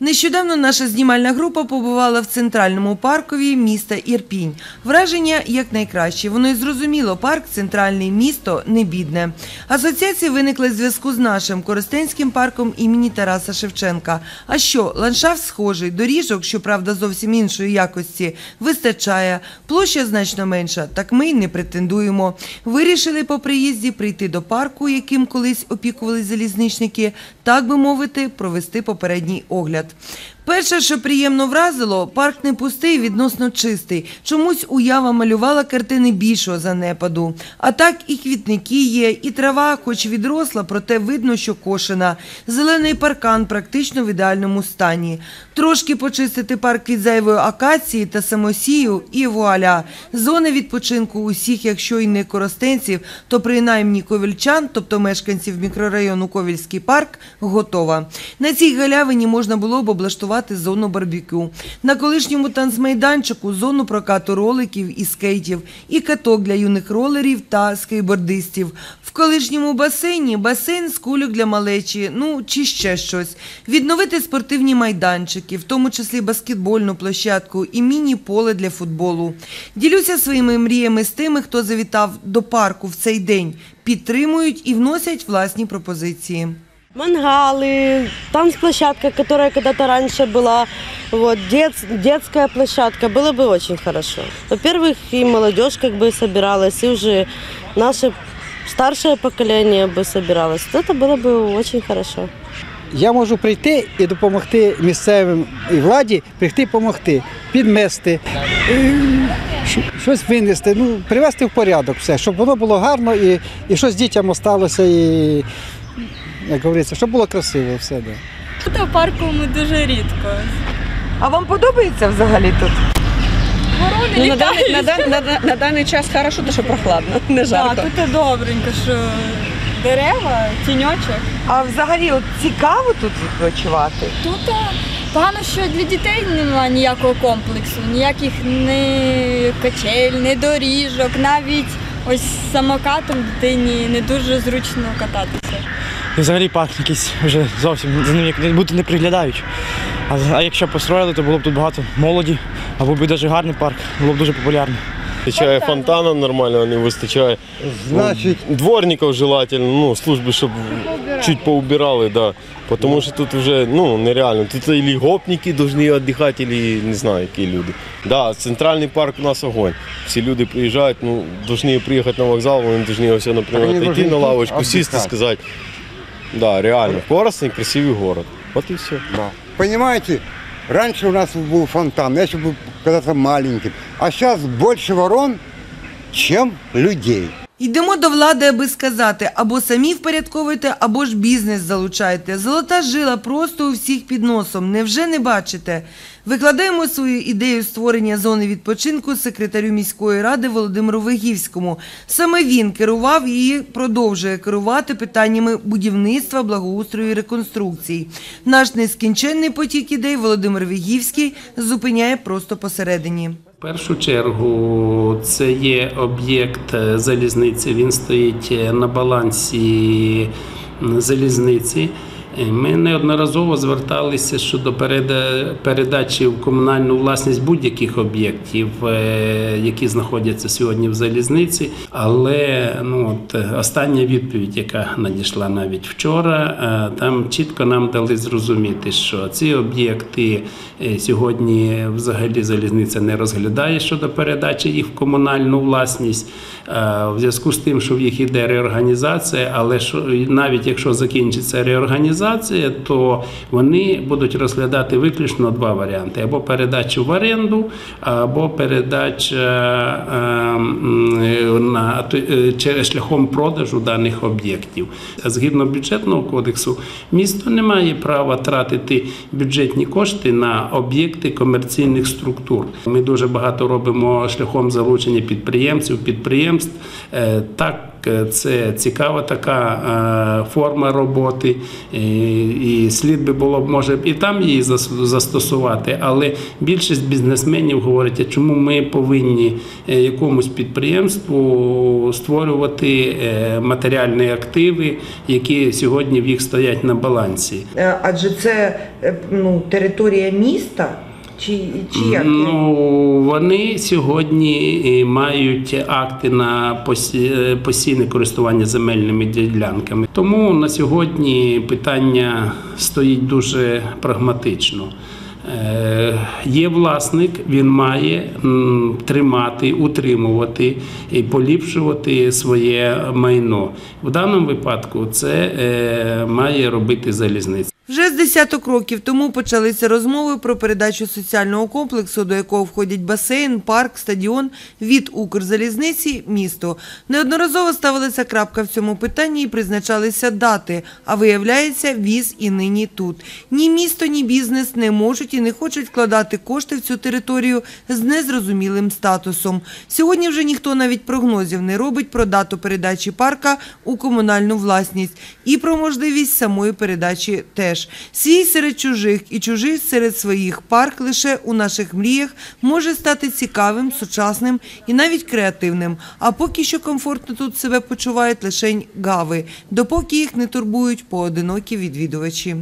Нещодавно наша знімальна група побувала в центральному паркові міста Ірпінь. Враження як найкраще. Воно й зрозуміло, парк центральний місто не бідне. Асоціація виникла в зв'язку з нашим Коростенським парком імені Тараса Шевченка. А що, ландшафт схожий, доріжок, щоправда, зовсім іншої якості, вистачає, площа значно менша, так ми й не претендуємо. Вирішили по приїзді прийти до парку, яким колись опікувались залізничники, так би мовити, провести попередній огляд. that Перше, що приємно вразило, парк не пустий, відносно чистий. Чомусь уява малювала картини більшого занепаду. А так і квітники є, і трава, хоч відросла, проте видно, що кошена. Зелений паркан практично в ідеальному стані. Трошки почистити парк від зайвої акації та самосію і вуаля. Зона відпочинку усіх, якщо й не коростенців, то принаймні ковільчан, тобто мешканців мікрорайону Ковільський парк, готова. На цій галявині можна було б облаштувати зону барбекю. На колишньому танцмайданчику зону прокату роликів і скейтів, і каток для юних ролерів та скейтбордистів. В колишньому басейні басейн з кульок для малечі, ну чи ще щось. Відновити спортивні майданчики, в тому числі баскетбольну площадку і міні-поле для футболу. Ділюся своїми мріями з тими, хто завітав до парку в цей день. Підтримують і вносять власні пропозиції. Мангалы, танцплощадка, которая когда-то раньше была, вот, дет- детская площадка, было бы очень хорошо. Во-первых, и молодежь как бы собиралась, и уже наше старшее поколение бы собиралось. Вот Это было бы очень хорошо. Я можу прийти і допомогти місцевим і владі, прийти допомогти, підмести, е, щ- щось винести, ну, привести в порядок все, щоб воно було гарно і, і щось дітям осталося, і, як говориться, щоб було красиво все. Да. Тут в парку ми дуже рідко. А вам подобається взагалі тут? Ворони Ну, на, даний, на, дан- на, на, на даний час хорошо, то що прохладно, не Так, жарко. тут добренько, що дерева, тіньочок. А взагалі от цікаво тут відпочивати? Тут а, погано, що для дітей немає ніякого комплексу, ніяких не качель, не доріжок, навіть ось з самокатом дитині не дуже зручно кататися. І взагалі парк якийсь вже зовсім за ним як будто не приглядають. А, а якщо построїли, то було б тут багато молоді, або б навіть гарний парк, було б дуже популярно. Вистачає фонтана нормального, не вистачає. Значить- Ну, дворників желательно, ну, служби, щоб чуть поубирали, да. Тому що тут вже ну, нереально. Тут і гопники повинні віддихати, і не знаю, які люди. Да, центральний парк у нас огонь. Всі люди приїжджають, ну, повинні приїхати на вокзал, вони повинні наприклад, йти на лавочку, сісти, сказати. Да, реально. Коростень красивий город. От і все. Да. Понимаете, раньше у нас был фонтан, я еще был когда-то маленьким, а сейчас больше ворон, чем людей. Йдемо до влади, аби сказати, або самі впорядковуйте, або ж бізнес залучайте. Золота жила просто у всіх під носом. Невже не бачите? Викладаємо свою ідею створення зони відпочинку секретарю міської ради Володимиру Вигівському. Саме він керував і продовжує керувати питаннями будівництва, благоустрою і реконструкцій. Наш нескінченний потік ідей Володимир Вигівський зупиняє просто посередині. В першу чергу це є об'єкт залізниці. Він стоїть на балансі залізниці. Ми неодноразово зверталися щодо переда- передачі в комунальну власність будь-яких об'єктів, е, які знаходяться сьогодні в залізниці. Але ну от остання відповідь, яка надійшла навіть вчора, е, там чітко нам дали зрозуміти, що ці об'єкти е, сьогодні взагалі залізниця не розглядає щодо передачі їх в комунальну власність. Е, В зв'язку з тим, що в їх іде реорганізація, але що навіть якщо закінчиться реорганізація, то вони будуть розглядати виключно два варіанти: або передачу в оренду, або передача е, на е, через шляхом продажу даних об'єктів. Згідно бюджетного кодексу, місто не має права тратити бюджетні кошти на об'єкти комерційних структур. Ми дуже багато робимо шляхом залучення підприємців. Підприємці підприємств. Е, Так, е, це цікава така е, форма роботи, і слід би було б може і там її зас- застосувати. Але більшість бізнесменів говорять, чому ми повинні якомусь підприємству створювати матеріальні активи, які сьогодні в їх стоять на балансі. Адже це ну, територія міста чи, Ну, вони сьогодні е, мають акти на е, постійне користування земельними ділянками. Тому на сьогодні питання стоїть дуже прагматично. Е, Є власник, він має тримати, утримувати і поліпшувати своє майно. В даному випадку це має робити залізниця. Десяток років тому почалися розмови про передачу соціального комплексу, до якого входять басейн, парк, стадіон від Укрзалізниці місто. Неодноразово ставилася крапка в цьому питанні і призначалися дати. А виявляється, віз і нині тут. Ні місто, ні бізнес не можуть і не хочуть вкладати кошти в цю територію з незрозумілим статусом. Сьогодні вже ніхто навіть прогнозів не робить про дату передачі парка у комунальну власність і про можливість самої передачі теж. Свій серед чужих і чужий серед своїх парк лише у наших мріях може стати цікавим, сучасним і навіть креативним. А поки що комфортно тут себе почувають лише гави, допоки їх не турбують поодинокі відвідувачі.